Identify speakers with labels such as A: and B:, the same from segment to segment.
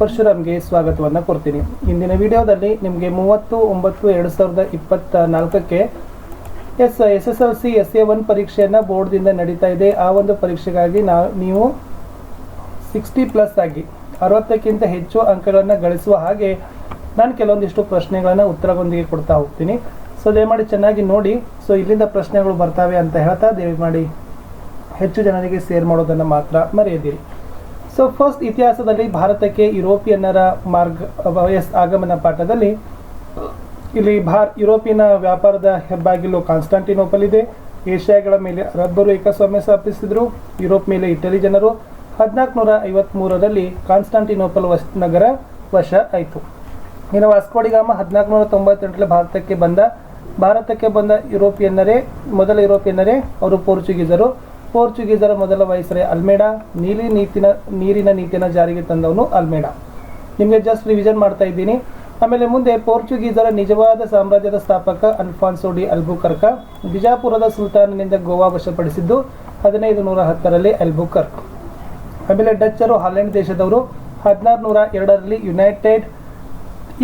A: ಪರಶುರಾಮ್ಗೆ ಸ್ವಾಗತವನ್ನು ಕೊಡ್ತೀನಿ. ಇಂದಿನ ವಿಡಿಯೋದಲ್ಲಿ ನಿಮಗೆ ಮೂವತ್ತು ಒಂಬತ್ತು ಎರಡು ಸಾವಿರದ ಇಪ್ಪತ್ತ ನಾಲ್ಕಕ್ಕೆ S S S L C, S A one ಪರೀಕ್ಷೆಯನ್ನು ಬೋರ್ಡ್ದಿಂದ ನಡೀತಾ ಇದೆ. ಆ ಒಂದು ಪರೀಕ್ಷೆಗಾಗಿ ನಾ, ನೀವು ಸಿಕ್ಸ್ಟಿ ಪ್ಲಸ್ ಆಗಿ ಅರವತ್ತಕ್ಕಿಂತ ಹೆಚ್ಚು ಅಂಕಗಳನ್ನು ಗಳಿಸುವ ಹಾಗೆ ನಾನು ಕೆಲವೊಂದಿಷ್ಟು ಪ್ರಶ್ನೆಗಳನ್ನು ಉತ್ತರಗೊಂದಿಗೆ ಕೊಡ್ತಾ ಹೋಗ್ತೀನಿ. ಸೊ, ದಯಮಾಡಿ ಚೆನ್ನಾಗಿ ನೋಡಿ. ಸೊ, ಇಲ್ಲಿಂದ ಪ್ರಶ್ನೆಗಳು ಬರ್ತವೆ ಅಂತ ಹೇಳ್ತಾ ದಯಮಾಡಿ ಹೆಚ್ಚು ಜನರಿಗೆ ಸೇರ್ ಮಾಡೋದನ್ನು ಮಾತ್ರ ಮರೆಯದಿರಿ. ಸೊ ಫಸ್ಟ್ ಇತಿಹಾಸದಲ್ಲಿ ಭಾರತಕ್ಕೆ ಯುರೋಪಿಯನ್ನರ ಮಾರ್ಗ ಎಸ್ ಆಗಮನ ಪಾಠದಲ್ಲಿ ಇಲ್ಲಿ ಭಾರ, ಯುರೋಪಿಯನ್ ವ್ಯಾಪಾರದ ಹೆಬ್ಬಾಗಿಲು ಕಾನ್ಸ್ಟಾಂಟಿನೋಪಲ್ ಇದೆ. ಏಷ್ಯಾಗಳ ಮೇಲೆ ಅರಬ್ಬರು ಏಕಸ್ವಾಮ್ಯ ಸ್ಥಾಪಿಸಿದರು. ಯುರೋಪ್ ಮೇಲೆ ಇಟಲಿ ಜನರು. ಹದಿನಾಲ್ಕುನೂರ ಐವತ್ತ್ಮೂರರಲ್ಲಿ ಕಾನ್ಸ್ಟಾಂಟಿನೋಪಲ್ ವಸ್ ನಗರ ವಶ ಆಯಿತು. ಇನ್ನು ವಾಸ್ಕೋಡಿಗಾಮ ಹದಿನಾಲ್ಕುನೂರ ತೊಂಬತ್ತೆಂಟರಲ್ಲಿ ಭಾರತಕ್ಕೆ ಬಂದ ಭಾರತಕ್ಕೆ ಬಂದ ಯುರೋಪಿಯನ್ನರೇ, ಮೊದಲ ಯುರೋಪಿಯನ್ನರೇ, ಅವರು ಪೋರ್ಚುಗೀಸರು. ಪೋರ್ಚುಗೀಸರ ಮೊದಲ ವಯಸ್ಸರೇ ಅಲ್ಮೇಡಾ. ನೀಲಿ ನೀತಿನ, ನೀರಿನ ನೀತಿಯನ್ನು ಜಾರಿಗೆ ತಂದವನು ಅಲ್ಮೇಡಾ. ನಿಮಗೆ ಜಸ್ಟ್ ರಿವಿಷನ್ ಮಾಡ್ತಾ ಇದ್ದೀನಿ. ಆಮೇಲೆ ಮುಂದೆ ಪೋರ್ಚುಗೀಸರ ನಿಜವಾದ ಸಾಮ್ರಾಜ್ಯದ ಸ್ಥಾಪಕ ಅಲ್ಫಾನ್ಸೋ ಡಿ ಅಲ್ಬುಕರ್ಕ, ಬಿಜಾಪುರದ ಸುಲ್ತಾನನಿಂದ ಗೋವಾ ವಶಪಡಿಸಿದ್ದು ಹದಿನೈದು ನೂರ ಹತ್ತರಲ್ಲಿ ಅಲ್ಬುಕರ್ಕ್. ಆಮೇಲೆ ಡಚ್ಚರು ಹಾಲೆಂಡ್ ದೇಶದವರು ಹದಿನಾರು ನೂರ ಎರಡರಲ್ಲಿ ಯುನೈಟೆಡ್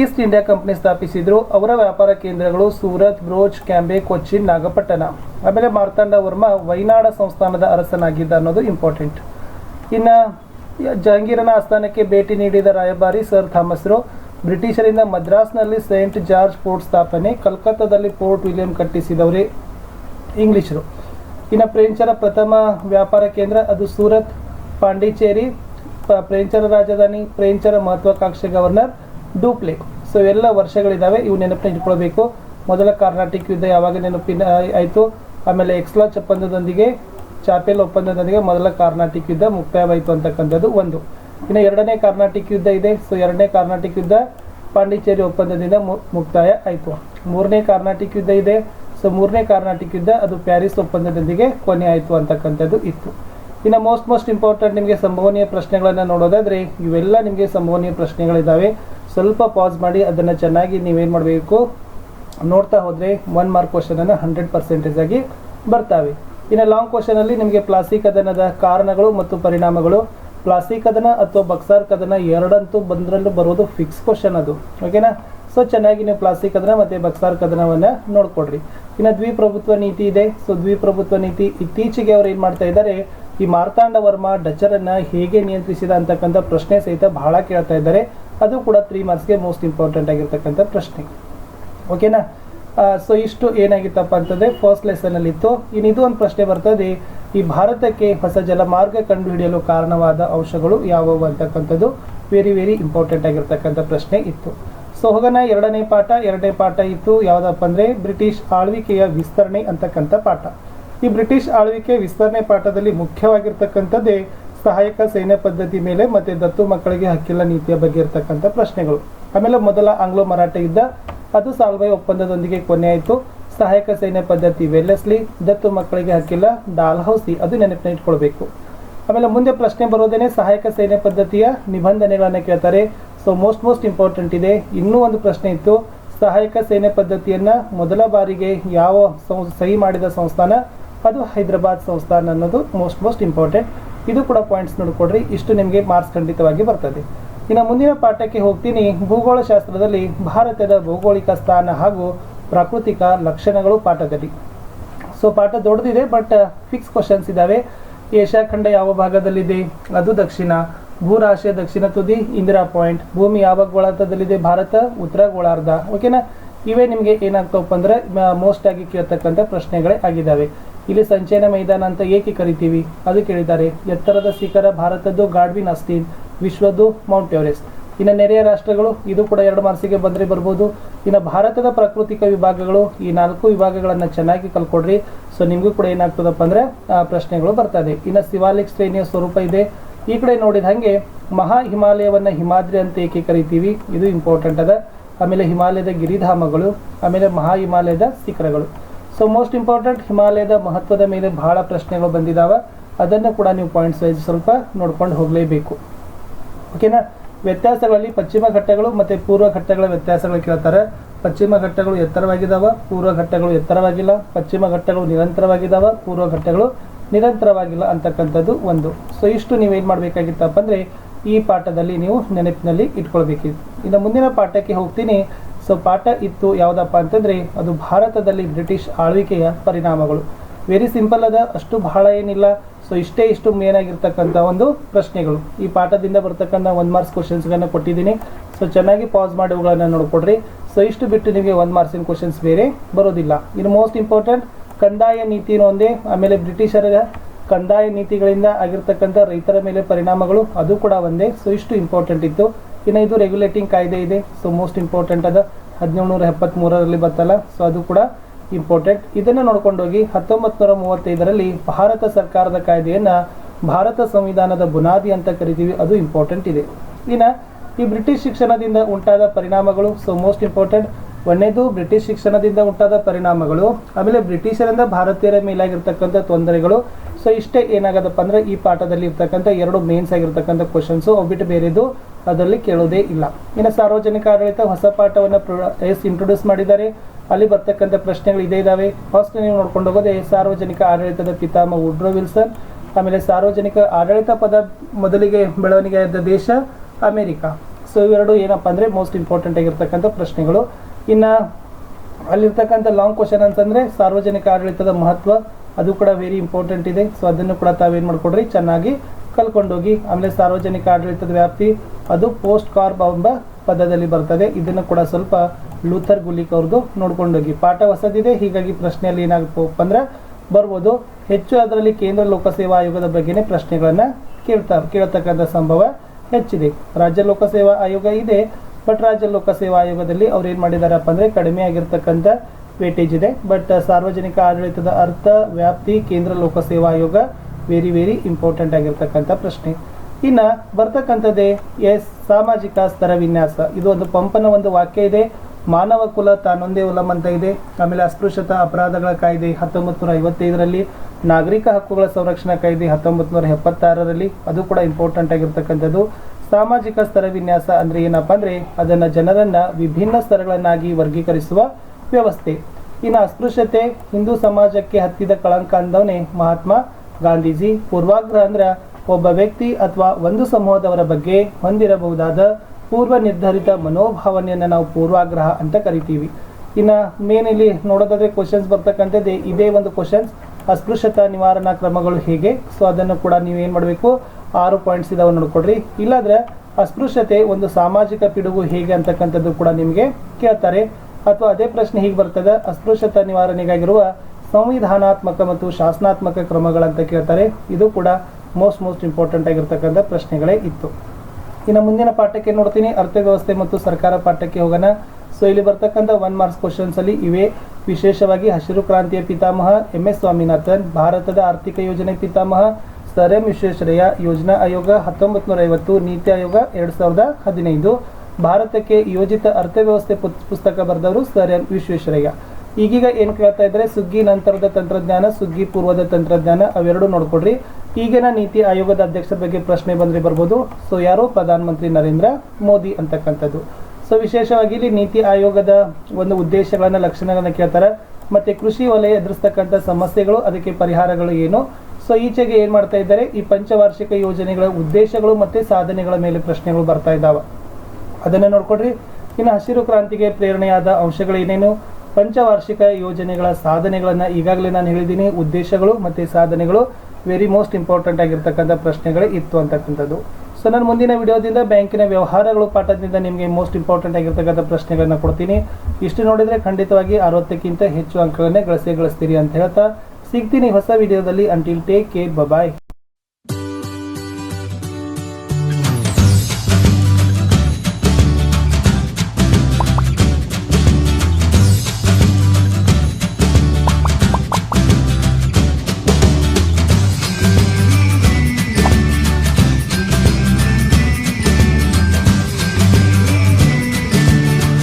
A: ಈಸ್ಟ್ ಇಂಡಿಯಾ ಕಂಪನಿ ಸ್ಥಾಪಿಸಿದ್ರು. ಅವರ ವ್ಯಾಪಾರ ಕೇಂದ್ರಗಳು ಸೂರತ್, ಬ್ರೋಚ್, ಕ್ಯಾಂಬೆ, ಕೊಚ್ಚಿನ್, ನಾಗಪಟ್ಟಣ. ಆಮೇಲೆ ಮಾರ್ತಾಂಡ ವರ್ಮ ವೈನಾಡ ಸಂಸ್ಥಾನದ ಅರಸನಾಗಿದ್ದ ಅನ್ನೋದು ಇಂಪಾರ್ಟೆಂಟ್ ಇನ್ನು ಜಹಾಂಗೀರನ ಆಸ್ಥಾನಕ್ಕೆ ಭೇಟಿ ನೀಡಿದ ರಾಯಭಾರಿ ಸರ್ ಥಾಮಸ್ರು, ಬ್ರಿಟಿಷರಿಂದ ಮದ್ರಾಸ್ನಲ್ಲಿ ಸೇಂಟ್ ಜಾರ್ಜ್ ಪೋರ್ಟ್ ಸ್ಥಾಪನೆ, ಕಲ್ಕತ್ತಾದಲ್ಲಿ ಪೋರ್ಟ್ ವಿಲಿಯಂ ಕಟ್ಟಿಸಿದವರೇ ಇಂಗ್ಲಿಷರು. ಇನ್ನು ಪ್ರೇಂಚರ ಪ್ರಥಮ ವ್ಯಾಪಾರ ಕೇಂದ್ರ ಅದು ಸೂರತ್, ಪಾಂಡಿಚೇರಿ ಪ್ರೇಂಚರ ರಾಜಧಾನಿ ಪ್ರೇಂಚರ ಮಹತ್ವಾಕಾಂಕ್ಷೆ ಗವರ್ನರ್ ಡೂಪ್ಲೆ ಸೊ ಎಲ್ಲ ವರ್ಷಗಳಿದ್ದಾವೆ ಇವು ನೆನಪಿನ ಇಟ್ಕೊಳ್ಬೇಕು. ಮೊದಲ ಕಾರ್ನಾಟಿಕ್ ಯುದ್ಧ ಯಾವಾಗ ನೆನಪಿನ ಆಯಿತು. ಆಮೇಲೆ ಎಕ್ಸ್ಲಾಚ್ ಒಪ್ಪಂದದೊಂದಿಗೆ, ಚಾಪೆಲ್ ಒಪ್ಪಂದದೊಂದಿಗೆ ಮೊದಲ ಕಾರ್ನಾಟಿಕ್ ಯುದ್ಧ ಮುಕ್ತಾಯವಾಯಿತು ಅಂತಕ್ಕಂಥದ್ದು ಒಂದು. ಇನ್ನು ಎರಡನೇ ಕಾರ್ನಾಟಿಕ್ ಯುದ್ಧ ಇದೆ. ಸೊ ಎರಡನೇ ಕಾರ್ನಾಟಿಕ್ ಯುದ್ಧ ಪಾಂಡಿಚೇರಿ ಒಪ್ಪಂದದಿಂದ ಮುಕ್ತಾಯ ಆಯಿತು. ಮೂರನೇ ಕಾರ್ನಾಟಿಕ್ ಯುದ್ಧ ಇದೆ. ಸೊ ಮೂರನೇ ಕಾರ್ನಾಟಿಕ್ ಯುದ್ಧ ಅದು ಪ್ಯಾರಿಸ್ ಒಪ್ಪಂದದೊಂದಿಗೆ ಕೊನೆ ಆಯಿತು ಅಂತಕ್ಕಂಥದ್ದು ಇತ್ತು. ಇನ್ನು ಮೋಸ್ಟ್ ಮೋಸ್ಟ್ ಇಂಪಾರ್ಟೆಂಟ್ ನಿಮಗೆ ಸಂಭವನೀಯ ಪ್ರಶ್ನೆಗಳನ್ನು ನೋಡೋದಾದರೆ, ಇವೆಲ್ಲ ನಿಮಗೆ ಸಂಭವನೀಯ ಪ್ರಶ್ನೆಗಳಿದ್ದಾವೆ ಸ್ವಲ್ಪ ಪಾಸ್ ಮಾಡಿ, ಅದನ್ನು ಚೆನ್ನಾಗಿ ನೀವೇನು ಮಾಡಬೇಕು? ನೋಡ್ತಾ ಹೋದರೆ ಒನ್ ಮಾರ್ಕ್ ಕ್ವಶನನ್ನು ಹಂಡ್ರೆಡ್ ಪರ್ಸೆಂಟೇಜ್ ಆಗಿ ಬರ್ತಾವೆ. ಇನ್ನು ಲಾಂಗ್ ಕ್ವಶನಲ್ಲಿ ನಿಮಗೆ ಪ್ಲಾಸ್ಟಿಕ್ ಕದನದ ಕಾರಣಗಳು ಮತ್ತು ಪರಿಣಾಮಗಳು. ಪ್ಲಾಸ್ಟಿಕ್ ಕದನ ಅಥವಾ ಬಕ್ಸಾರ್ ಕದನ ಎರಡಂತೂ ಬಂದರಲ್ಲೂ ಬರೋದು ಫಿಕ್ಸ್ ಕ್ವಶನ್ ಅದು. ಓಕೆನಾ ಸೊ ಚೆನ್ನಾಗಿ ನೀವು ಪ್ಲಾಸ್ಟಿಕ್ ಕದನ ಮತ್ತು ಬಕ್ಸಾರ್ ಕದನವನ್ನು ನೋಡ್ಕೊಡ್ರಿ ಇನ್ನು ದ್ವಿಪ್ರಭುತ್ವ ನೀತಿ ಇದೆ. ಸೊ ದ್ವಿಪ್ರಭುತ್ವ ನೀತಿ ಇತ್ತೀಚೆಗೆ ಅವ್ರು ಏನು ಮಾಡ್ತಾ ಇದ್ದಾರೆ? ಈ ಮಾರ್ತಾಂಡ ವರ್ಮ ಡಚರನ್ನು ಹೇಗೆ ನಿಯಂತ್ರಿಸಿದ ಅಂತಕ್ಕಂಥ ಪ್ರಶ್ನೆ ಸಹಿತ ಬಹಳ ಕೇಳ್ತಾ ಇದ್ದಾರೆ. ಅದು ಕೂಡ ತ್ರೀ ಮಾರ್ಕ್ಸ್ಗೆ ಮೋಸ್ಟ್ ಇಂಪಾರ್ಟೆಂಟ್ ಆಗಿರ್ತಕ್ಕಂಥ ಪ್ರಶ್ನೆ. ಓಕೆನಾ ಸೊ ಇಷ್ಟು ಏನಾಗಿತ್ತಪ್ಪ ಅಂತಂದರೆ ಫಸ್ಟ್ ಲೆಸನಲ್ಲಿ ಇತ್ತು ಇನ್ನು ಇದು ಒಂದು ಪ್ರಶ್ನೆ ಬರ್ತದೆ. ಈ ಭಾರತಕ್ಕೆ ಹೊಸ ಜಲಮಾರ್ಗ ಕಂಡುಹಿಡಿಯಲು ಕಾರಣವಾದ ಅಂಶಗಳು ಯಾವುವು ಅಂತಕ್ಕಂಥದ್ದು ವೆರಿ ವೆರಿ ಇಂಪಾರ್ಟೆಂಟ್ ಆಗಿರ್ತಕ್ಕಂಥ ಪ್ರಶ್ನೆ ಇತ್ತು. ಸೊ ಹೋಗೋಣ, ಎರಡನೇ ಪಾಠ. ಎರಡನೇ ಪಾಠ ಇತ್ತು ಯಾವುದಪ್ಪ ಅಂದರೆ ಬ್ರಿಟಿಷ್ ಆಳ್ವಿಕೆಯ ವಿಸ್ತರಣೆ ಅಂತಕ್ಕಂಥ ಪಾಠ. ಈ ಬ್ರಿಟಿಷ್ ಆಳ್ವಿಕೆ ವಿಸ್ತರಣೆ ಪಾಠದಲ್ಲಿ ಮುಖ್ಯವಾಗಿರ್ತಕ್ಕಂಥದ್ದೇ ಸಹಾಯಕ ಸೈನ್ಯ ಪದ್ಧತಿ ಮೇಲೆ ಮತ್ತೆ ದತ್ತು ಮಕ್ಕಳಿಗೆ ಹಕ್ಕಿಲ್ಲ ನೀತಿಯ ಬಗ್ಗೆ ಇರತಕ್ಕಂಥ ಪ್ರಶ್ನೆಗಳು. ಆಮೇಲೆ ಮೊದಲ ಆಂಗ್ಲೋ ಮರಾಠ ಯುದ್ಧ. ಅದು ಸಾಲ್ವೈ ಒಪ್ಪಂದದೊಂದಿಗೆ ಕೊನೆಯಾಯಿತು ಸಹಾಯಕ ಸೈನ್ಯ ಪದ್ಧತಿ ವೆಲ್ಲೆಸ್ಲಿ, ದತ್ತು ಮಕ್ಕಳಿಗೆ ಹಕ್ಕಿಲ್ಲ, ಡಾಲ್ ಹೌಸಿ, ಅದು ನೆನಪಿನ ಇಟ್ಕೊಳ್ಬೇಕು. ಆಮೇಲೆ ಮುಂದೆ ಪ್ರಶ್ನೆ ಬರೋದೇನೆ ಸಹಾಯಕ ಸೈನ್ಯ ಪದ್ಧತಿಯ ನಿಬಂಧನೆಗಳನ್ನು ಕೇಳ್ತಾರೆ. ಸೊ ಮೋಸ್ಟ್ ಮೋಸ್ಟ್ ಇಂಪಾರ್ಟೆಂಟ್ ಇದೆ. ಇನ್ನೂ ಒಂದು ಪ್ರಶ್ನೆ ಇತ್ತು. ಸಹಾಯಕ ಸೇನೆ ಪದ್ಧತಿಯನ್ನ ಮೊದಲ ಬಾರಿಗೆ ಯಾವ ಸಹಿ ಮಾಡಿದ ಸಂಸ್ಥಾನ? ಅದು ಹೈದರಾಬಾದ್ ಸಂಸ್ಥಾನ ಅನ್ನೋದು ಮೋಸ್ಟ್ ಮೋಸ್ಟ್ ಇಂಪಾರ್ಟೆಂಟ್ ಇದು ಕೂಡ ಪಾಯಿಂಟ್ಸ್ ನೋಡಿಕೊಡ್ರಿ. ಇಷ್ಟು ನಿಮಗೆ ಮಾರ್ಕ್ಸ್ ಖಂಡಿತವಾಗಿ ಬರ್ತದೆ. ಇನ್ನು ಮುಂದಿನ ಪಾಠಕ್ಕೆ ಹೋಗ್ತೀನಿ. ಭೂಗೋಳಶಾಸ್ತ್ರದಲ್ಲಿ ಭಾರತದ ಭೌಗೋಳಿಕ ಸ್ಥಾನ ಹಾಗೂ ಪ್ರಾಕೃತಿಕ ಲಕ್ಷಣಗಳು ಪಾಠದಲ್ಲಿ. ಸೊ ಪಾಠ ದೊಡ್ಡದಿದೆ ಬಟ್ ಫಿಕ್ಸ್ ಕ್ವಶನ್ಸ್ ಇದ್ದಾವೆ ಏಷ್ಯಾ ಖಂಡ ಯಾವ ಭಾಗದಲ್ಲಿದೆ? ಅದು ದಕ್ಷಿಣ. ಭೂರಾಶಿಯ ದಕ್ಷಿಣ ತುದಿ, ಇಂದಿರಾ ಪಾಯಿಂಟ್ ಭೂಮಿ ಯಾವ ಗೋಳಾರ್ಧದಲ್ಲಿದೆ? ಭಾರತ, ಉತ್ತರ ಗೋಳಾರ್ಧ. ಓಕೆನಾ ಇವೇ ನಿಮಗೆ ಏನಾಗ್ತಾವಪ್ಪ ಅಂದ್ರೆ ಮೋಸ್ಟ್ ಆಗಿ ಕೇಳ್ತಕ್ಕಂಥ ಪ್ರಶ್ನೆಗಳೇ ಆಗಿದ್ದಾವೆ. ಇಲ್ಲಿ ಸಂಚಯನ ಮೈದಾನ ಅಂತ ಏಕೆ ಕರಿತೀವಿ? ಅದು ಕೇಳಿದ್ದಾರೆ. ಎತ್ತರದ ಶಿಖರ ಭಾರತದ್ದು ಗಾಡ್ವಿನ್ ಅಸ್ತೀನ್ ವಿಶ್ವದ್ದು ಮೌಂಟ್ ಎವರೆಸ್ಟ್. ಇನ್ನು ನೆರೆಯ ರಾಷ್ಟ್ರಗಳು, ಇದು ಕೂಡ ಎರಡು ಮಾರ್ಸಿಗೆ ಬಂದರೆ ಬರ್ಬೋದು. ಇನ್ನು ಭಾರತದ ಪ್ರಾಕೃತಿಕ ವಿಭಾಗಗಳು, ಈ ನಾಲ್ಕು ವಿಭಾಗಗಳನ್ನು ಚೆನ್ನಾಗಿ ಕಲ್ಕೊಡ್ರಿ. ಸೊ ನಿಮಗೂ ಕೂಡ ಏನಾಗ್ತದಪ್ಪ ಅಂದರೆ ಪ್ರಶ್ನೆಗಳು ಬರ್ತದೆ ಇನ್ನು ಶಿವಾಲಿಕ್ ಶ್ರೇಣಿಯ ಸ್ವರೂಪ ಇದೆ. ಈ ಕಡೆ ನೋಡಿದ ಹಾಗೆ, ಮಹಾ ಹಿಮಾಲಯವನ್ನು ಹಿಮಾದ್ರಿ ಅಂತ ಏಕೆ ಕರಿತೀವಿ? ಇದು ಇಂಪಾರ್ಟೆಂಟ್ ಅದ. ಆಮೇಲೆ ಹಿಮಾಲಯದ ಗಿರಿಧಾಮಗಳು, ಆಮೇಲೆ ಮಹಾ ಹಿಮಾಲಯದ ಶಿಖರಗಳು. ಸೊ ಮೋಸ್ಟ್ ಇಂಪಾರ್ಟೆಂಟ್ ಹಿಮಾಲಯದ ಮಹತ್ವದ ಮೇಲೆ ಬಹಳ ಪ್ರಶ್ನೆಗಳು ಬಂದಿದ್ದಾವೆ ಅದನ್ನು ಕೂಡ ನೀವು ಪಾಯಿಂಟ್ಸ್ ವೈಸ್ ಸ್ವಲ್ಪ ನೋಡ್ಕೊಂಡು ಹೋಗಲೇಬೇಕು. ಓಕೆನಾ ವ್ಯತ್ಯಾಸಗಳಲ್ಲಿ ಪಶ್ಚಿಮ ಘಟ್ಟಗಳು ಮತ್ತು ಪೂರ್ವ ಘಟ್ಟಗಳ ವ್ಯತ್ಯಾಸಗಳು ಕೇಳ್ತಾರೆ. ಪಶ್ಚಿಮ ಘಟ್ಟಗಳು ಎತ್ತರವಾಗಿದ್ದಾವೆ ಪೂರ್ವ ಘಟ್ಟಗಳು ಎತ್ತರವಾಗಿಲ್ಲ. ಪಶ್ಚಿಮ ಘಟ್ಟಗಳು ನಿರಂತರವಾಗಿದ್ದಾವೆ ಪೂರ್ವ ಘಟ್ಟಗಳು ನಿರಂತರವಾಗಿಲ್ಲ ಅಂತಕ್ಕಂಥದ್ದು ಒಂದು. ಸೊ ಇಷ್ಟು ನೀವೇನು ಮಾಡಬೇಕಾಗಿತ್ತಪ್ಪ ಅಂದರೆ ಈ ಪಾಠದಲ್ಲಿ ನೀವು ನೆನಪಿನಲ್ಲಿ ಇಟ್ಕೊಳ್ಬೇಕಿತ್ತು. ಇನ್ನು ಮುಂದಿನ ಪಾಠಕ್ಕೆ ಹೋಗ್ತೀನಿ. ಸೊ ಪಾಠ ಇತ್ತು ಯಾವುದಪ್ಪ ಅಂತಂದರೆ ಅದು ಭಾರತದಲ್ಲಿ ಬ್ರಿಟಿಷ್ ಆಳ್ವಿಕೆಯ ಪರಿಣಾಮಗಳು. ವೆರಿ ಸಿಂಪಲ್ ಅದ, ಅಷ್ಟು ಬಹಳ ಏನಿಲ್ಲ. ಸೊ ಇಷ್ಟೇ ಇಷ್ಟು ಮೇನ್ ಆಗಿರ್ತಕ್ಕಂಥ ಒಂದು ಪ್ರಶ್ನೆಗಳು. ಈ ಪಾಠದಿಂದ ಬರ್ತಕ್ಕಂಥ ಒನ್ ಮಾರ್ಕ್ಸ್ ಕ್ವಶನ್ಸ್ಗಳನ್ನು ಕೊಟ್ಟಿದ್ದೀನಿ. ಸೊ ಚೆನ್ನಾಗಿ ಪಾಸ್ ಮಾಡಿ ಅವುಗಳನ್ನ ನೋಡ್ಕೊಡ್ರಿ. ಸೊ ಇಷ್ಟು ಬಿಟ್ಟು ನಿಮಗೆ ಒನ್ ಮಾರ್ಕ್ಸಿನ ಕ್ವಶನ್ಸ್ ಬೇರೆ ಬರೋದಿಲ್ಲ. ಇನ್ನು ಮೋಸ್ಟ್ ಇಂಪಾರ್ಟೆಂಟ್ ಕಂದಾಯ ನೀತಿನೂ ಒಂದೇ ಆಮೇಲೆ ಬ್ರಿಟಿಷರ ಕಂದಾಯ ನೀತಿಗಳಿಂದ ಆಗಿರ್ತಕ್ಕಂಥ ರೈತರ ಮೇಲೆ ಪರಿಣಾಮಗಳು, ಅದು ಕೂಡ ಒಂದೇ. ಸೊ ಇಷ್ಟು ಇಂಪಾರ್ಟೆಂಟ್ ಇತ್ತು. ಇನ್ನು ಇದು ರೆಗ್ಯುಲೇಟಿಂಗ್ ಕಾಯ್ದೆ ಇದೆ. ಸೊ ಮೋಸ್ಟ್ ಇಂಪಾರ್ಟೆಂಟ್ ಅದ. ಹದಿನೇಳು ನೂರ ಎಪ್ಪತ್ತ್ಮೂರರಲ್ಲಿ ಬರ್ತಲ್ಲ ಸೊ ಅದು ಕೂಡ ಇಂಪಾರ್ಟೆಂಟ್ ಇದನ್ನು ನೋಡ್ಕೊಂಡೋಗಿ ಹತ್ತೊಂಬತ್ತು ನೂರ ಮೂವತ್ತೈದರಲ್ಲಿ ಭಾರತ ಸರ್ಕಾರದ ಕಾಯ್ದೆಯನ್ನು ಭಾರತ ಸಂವಿಧಾನದ ಬುನಾದಿ ಅಂತ ಕರಿತೀವಿ. ಅದು ಇಂಪಾರ್ಟೆಂಟ್ ಇದೆ. ಇನ್ನು ಈ ಬ್ರಿಟಿಷ್ ಶಿಕ್ಷಣದಿಂದ ಉಂಟಾದ ಪರಿಣಾಮಗಳು ಸೊ ಮೋಸ್ಟ್ ಇಂಪಾರ್ಟೆಂಟ್ ಒಂದೇದು ಬ್ರಿಟಿಷ್ ಶಿಕ್ಷಣದಿಂದ ಉಂಟಾದ ಪರಿಣಾಮಗಳು, ಆಮೇಲೆ ಬ್ರಿಟಿಷರಿಂದ ಭಾರತೀಯರ ಮೇಲಾಗಿರ್ತಕ್ಕಂಥ ತೊಂದರೆಗಳು ಸೊ ಇಷ್ಟೇ ಏನಾಗದಪ್ಪ ಅಂದ್ರೆ ಈ ಪಾಠದಲ್ಲಿ ಇರ್ತಕ್ಕಂಥ ಎರಡು ಮೇನ್ಸ್ ಆಗಿರ್ತಕ್ಕಂಥ ಕ್ವಶನ್ಸು ಒಬ್ಬಿಟ್ಟು ಬೇರೆದು ಅದರಲ್ಲಿ ಕೇಳೋದೇ ಇಲ್ಲ. ಇನ್ನು ಸಾರ್ವಜನಿಕ ಆಡಳಿತ ಹೊಸ ಪಾಠವನ್ನು ಎಸ್ ಇಂಟ್ರೊಡ್ಯೂಸ್ ಮಾಡಿದ್ದಾರೆ. ಅಲ್ಲಿ ಬರ್ತಕ್ಕಂಥ ಪ್ರಶ್ನೆಗಳು ಇದೇ ಇದಾವೆ. ಫಸ್ಟ್ ನೀವು ನೋಡ್ಕೊಂಡು ಹೋಗೋದೆ ಸಾರ್ವಜನಿಕ ಆಡಳಿತದ ಪಿತಾಮಹ ಉಡ್ರೋ ವಿಲ್ಸನ್ ಆಮೇಲೆ ಸಾರ್ವಜನಿಕ ಆಡಳಿತ ಪದ ಮೊದಲಿಗೆ ಬೆಳವಣಿಗೆ ಆದ ದೇಶ ಅಮೆರಿಕ. ಸೊ ಇವೆರಡು ಏನಪ್ಪ ಅಂದರೆ ಮೋಸ್ಟ್ ಇಂಪಾರ್ಟೆಂಟ್ ಆಗಿರ್ತಕ್ಕಂಥ ಪ್ರಶ್ನೆಗಳು. ಇನ್ನು ಅಲ್ಲಿರ್ತಕ್ಕಂಥ ಲಾಂಗ್ ಕ್ವಶನ್ ಅಂತಂದರೆ ಸಾರ್ವಜನಿಕ ಆಡಳಿತದ ಮಹತ್ವ ಅದು ಕೂಡ ವೆರಿ ಇಂಪಾರ್ಟೆಂಟ್ ಇದೆ. ಸೊ ಅದನ್ನು ಕೂಡ ತಾವೇನು ಮಾಡ್ಕೊಡ್ರಿ? ಚೆನ್ನಾಗಿ ಕಲ್ಕೊಂಡೋಗಿ, ಆಮೇಲೆ ಸಾರ್ವಜನಿಕ ಆಡಳಿತದ ವ್ಯಾಪ್ತಿ, ಅದು ಪೋಸ್ಟ್ ಕಾರ್ಬ್ ಎಂಬ ಪದದಲ್ಲಿ ಬರ್ತದೆ. ಇದನ್ನು ಕೂಡ ಸ್ವಲ್ಪ ಲೂಥರ್ ಗುಲಿಕ್ ಅವ್ರದ್ದು ನೋಡ್ಕೊಂಡೋಗಿ. ಪಾಠ ಹೊಸದಿದೆ, ಹೀಗಾಗಿ ಪ್ರಶ್ನೆಯಲ್ಲಿ ಏನಾಗಪ್ಪ ಅಂದ್ರೆ ಬರ್ಬೋದು. ಹೆಚ್ಚು ಅದರಲ್ಲಿ ಕೇಂದ್ರ ಲೋಕಸೇವಾ ಆಯೋಗದ ಬಗ್ಗೆನೇ ಪ್ರಶ್ನೆಗಳನ್ನು ಕೇಳ್ತಾ ಕೇಳತಕ್ಕಂಥ ಸಂಭವ ಹೆಚ್ಚಿದೆ. ರಾಜ್ಯ ಲೋಕಸೇವಾ ಆಯೋಗ ಇದೆ, ಬಟ್ ರಾಜ್ಯ ಲೋಕಸೇವಾ ಆಯೋಗದಲ್ಲಿ ಅವ್ರು ಏನು ಮಾಡಿದಾರಪ್ಪ ಅಂದರೆ ಕಡಿಮೆ ಆಗಿರ್ತಕ್ಕಂಥ ವೇಟೇಜ್ ಇದೆ. ಬಟ್ ಸಾರ್ವಜನಿಕ ಆಡಳಿತದ ಅರ್ಥ, ವ್ಯಾಪ್ತಿ, ಕೇಂದ್ರ ಲೋಕಸೇವಾ ಆಯೋಗ ವೆರಿ ವೆರಿ ಇಂಪಾರ್ಟೆಂಟ್ ಆಗಿರ್ತಕ್ಕಂಥ ಪ್ರಶ್ನೆ. ಇನ್ನು ಬರ್ತಕ್ಕಂಥದ್ದೇ ಎಸ್ ಸಾಮಾಜಿಕ ಸ್ತರ ವಿನ್ಯಾಸ. ಇದು ಒಂದು ಪಂಪನ ಒಂದು ವಾಕ್ಯ ಇದೆ. ಮಾನವ ಕುಲ ತಾನೊಂದೇ ಉಲಂ ಇದೆ. ಆಮೇಲೆ ಅಸ್ಪೃಶ್ಯತಾ, ಅಪರಾಧಗಳ ಕಾಯ್ದೆ ಹತ್ತೊಂಬತ್ತು ನೂರ ಐವತ್ತೈದರಲ್ಲಿ ನಾಗರಿಕ ಹಕ್ಕುಗಳ ಸಂರಕ್ಷಣಾ ಕಾಯ್ದೆ ಹತ್ತೊಂಬತ್ತು ನೂರ ಎಪ್ಪತ್ತಾರರಲ್ಲಿ ಅದು ಕೂಡ ಇಂಪಾರ್ಟೆಂಟ್ ಆಗಿರ್ತಕ್ಕಂಥದ್ದು. ಸಾಮಾಜಿಕ ಸ್ತರ ವಿನ್ಯಾಸ ಅಂದರೆ ಏನಪ್ಪ ಅಂದರೆ, ಅದನ್ನು ಜನರನ್ನು ವಿಭಿನ್ನ ಸ್ತರಗಳನ್ನಾಗಿ ವರ್ಗೀಕರಿಸುವ ವ್ಯವಸ್ಥೆ. ಇನ್ನು ಅಸ್ಪೃಶ್ಯತೆ, ಹಿಂದೂ ಸಮಾಜಕ್ಕೆ ಹತ್ತಿದ ಕಳಂಕ ಅಂದವನೇ ಮಹಾತ್ಮ ಗಾಂಧೀಜಿ. ಪೂರ್ವಾಗ್ರಹ ಅಂದ್ರೆ ಒಬ್ಬ ವ್ಯಕ್ತಿ ಅಥವಾ ಒಂದು ಸಮೂಹದವರ ಬಗ್ಗೆ ಹೊಂದಿರಬಹುದಾದ ಪೂರ್ವ ನಿರ್ಧರಿತ ಮನೋಭಾವನೆಯನ್ನು ನಾವು ಪೂರ್ವಾಗ್ರಹ ಅಂತ ಕರಿತೀವಿ. ಇನ್ನು ಮೇನ್ ಇಲ್ಲಿ ನೋಡೋದಾದ್ರೆ ಕ್ವಶನ್ಸ್ ಬರ್ತಕ್ಕಂಥದ್ದೇ ಇದೇ ಒಂದು ಕ್ವಶನ್ಸ್ ಅಸ್ಪೃಶ್ಯತಾ ನಿವಾರಣಾ ಕ್ರಮಗಳು ಹೇಗೆ? ಸೊ ಅದನ್ನು ಕೂಡ ನೀವು ಏನು ಮಾಡಬೇಕು? ಆರು ಪಾಯಿಂಟ್ಸ್ ಇದಾವೆ ನೋಡ್ಕೊಡ್ರಿ ಇಲ್ಲಾಂದ್ರೆ ಅಸ್ಪೃಶ್ಯತೆ ಒಂದು ಸಾಮಾಜಿಕ ಪಿಡುಗು ಹೇಗೆ ಅಂತಕ್ಕಂಥದ್ದು ಕೂಡ ನಿಮಗೆ ಕೇಳ್ತಾರೆ. ಅಥವಾ ಅದೇ ಪ್ರಶ್ನೆ ಹೀಗೆ ಬರ್ತದೆ, ಅಸ್ಪೃಶ್ಯತಾ ನಿವಾರಣೆಗಾಗಿರುವ ಸಂವಿಧಾನಾತ್ಮಕ ಮತ್ತು ಶಾಸನಾತ್ಮಕ ಕ್ರಮಗಳಂತ ಕೇಳ್ತಾರೆ. ಇದು ಕೂಡ ಮೋಸ್ಟ್ ಮೋಸ್ಟ್ ಇಂಪಾರ್ಟೆಂಟ್ ಆಗಿರ್ತಕ್ಕಂಥ ಪ್ರಶ್ನೆಗಳೇ ಇತ್ತು. ಇನ್ನು ಮುಂದಿನ ಪಾಠಕ್ಕೆ ನೋಡ್ತೀನಿ. ಅರ್ಥವ್ಯವಸ್ಥೆ ಮತ್ತು ಸರ್ಕಾರ ಪಾಠಕ್ಕೆ ಹೋಗೋಣ. ಸೊ ಇಲ್ಲಿ ಬರ್ತಕ್ಕಂಥ ಒನ್ ಮಾರ್ಕ್ಸ್ ಕ್ವಶನ್ಸ್ ಅಲ್ಲಿ ಇವೆ. ವಿಶೇಷವಾಗಿ ಹಸಿರು ಕ್ರಾಂತಿಯ ಪಿತಾಮಹ ಎಂ. ಎಸ್. ಸ್ವಾಮಿನಾಥನ್, ಭಾರತದ ಆರ್ಥಿಕ ಯೋಜನೆ ಪಿತಾಮಹ ಸರ್ ಎಂ ವಿಶ್ವೇಶ್ವರಯ್ಯ, ಯೋಜನಾ ಆಯೋಗ ಹತ್ತೊಂಬತ್ತು ನೂರ ಐವತ್ತು ನೀತಿ ಆಯೋಗ ಎರಡು ಸಾವಿರದ ಹದಿನೈದು. ಭಾರತಕ್ಕೆ ಯೋಜಿತ ಅರ್ಥವ್ಯವಸ್ಥೆ ಪುಸ್ತಕ ಬರೆದವರು ಸರ್ ಎಂ ವಿಶ್ವೇಶ್ವರಯ್ಯ. ಈಗೀಗ ಏನು ಕೇಳ್ತಾ ಇದ್ದಾರೆ ಸುಗ್ಗಿ ನಂತರದ ತಂತ್ರಜ್ಞಾನ, ಸುಗ್ಗಿ ಪೂರ್ವದ ತಂತ್ರಜ್ಞಾನ ಅವೆರಡು ನೋಡ್ಕೊಡ್ರಿ. ಈಗಿನ ನೀತಿ ಆಯೋಗದ ಅಧ್ಯಕ್ಷರ ಬಗ್ಗೆ ಪ್ರಶ್ನೆ ಬಂದರೆ ಬರ್ಬೋದು. ಸೊ ಯಾರು ಪ್ರಧಾನಮಂತ್ರಿ ನರೇಂದ್ರ ಮೋದಿ ಅಂತಕ್ಕಂಥದ್ದು. ಸೊ ವಿಶೇಷವಾಗಿ ಇಲ್ಲಿ ನೀತಿ ಆಯೋಗದ ಒಂದು ಉದ್ದೇಶಗಳನ್ನ, ಲಕ್ಷಣಗಳನ್ನ ಕೇಳ್ತಾರೆ. ಮತ್ತೆ ಕೃಷಿ ವಲಯ ಎದುರಿಸ್ತಕ್ಕಂಥ ಸಮಸ್ಯೆಗಳು, ಅದಕ್ಕೆ ಪರಿಹಾರಗಳು ಏನು? ಸೊ ಈಚೆಗೆ ಏನು ಮಾಡ್ತಾ ಇದ್ದಾರೆ? ಈ ಪಂಚವಾರ್ಷಿಕ ಯೋಜನೆಗಳ ಉದ್ದೇಶಗಳು ಮತ್ತೆ ಸಾಧನೆಗಳ ಮೇಲೆ ಪ್ರಶ್ನೆಗಳು ಬರ್ತಾ ಇದ್ದಾವೆ. ಅದನ್ನು ನೋಡ್ಕೊಡ್ರಿ. ಇನ್ನು ಹಸಿರು ಕ್ರಾಂತಿಗೆ ಪ್ರೇರಣೆಯಾದ ಅಂಶಗಳು ಏನೇನು? ಪಂಚವಾರ್ಷಿಕ ಯೋಜನೆಗಳ ಸಾಧನೆಗಳನ್ನು ಈಗಾಗಲೇ ನಾನು ಹೇಳಿದ್ದೀನಿ. ಉದ್ದೇಶಗಳು ಮತ್ತು ಸಾಧನೆಗಳು ವೆರಿ ಮೋಸ್ಟ್ ಇಂಪಾರ್ಟೆಂಟ್ ಆಗಿರ್ತಕ್ಕಂಥ ಪ್ರಶ್ನೆಗಳೇ ಇತ್ತು ಅಂತಕ್ಕಂಥದ್ದು. ಸೊ ನಾನು ಮುಂದಿನ ವಿಡಿಯೋದಿಂದ ಬ್ಯಾಂಕಿನ ವ್ಯವಹಾರಗಳು ಪಾಠದಿಂದ ನಿಮಗೆ ಮೋಸ್ಟ್ ಇಂಪಾರ್ಟೆಂಟ್ ಆಗಿರ್ತಕ್ಕಂಥ ಪ್ರಶ್ನೆಗಳನ್ನ ಕೊಡ್ತೀನಿ. ಇಷ್ಟು ನೋಡಿದರೆ ಖಂಡಿತವಾಗಿ ಅರವತ್ತಕ್ಕಿಂತ ಹೆಚ್ಚು ಅಂಕಗಳನ್ನೇ ಗಳಿಸಿ ಗಳಿಸ್ತೀರಿ ಅಂತ ಹೇಳ್ತಾ. ಸಿಗ್ತೀನಿ ಹೊಸ ವಿಡಿಯೋದಲ್ಲಿ. Until take care bye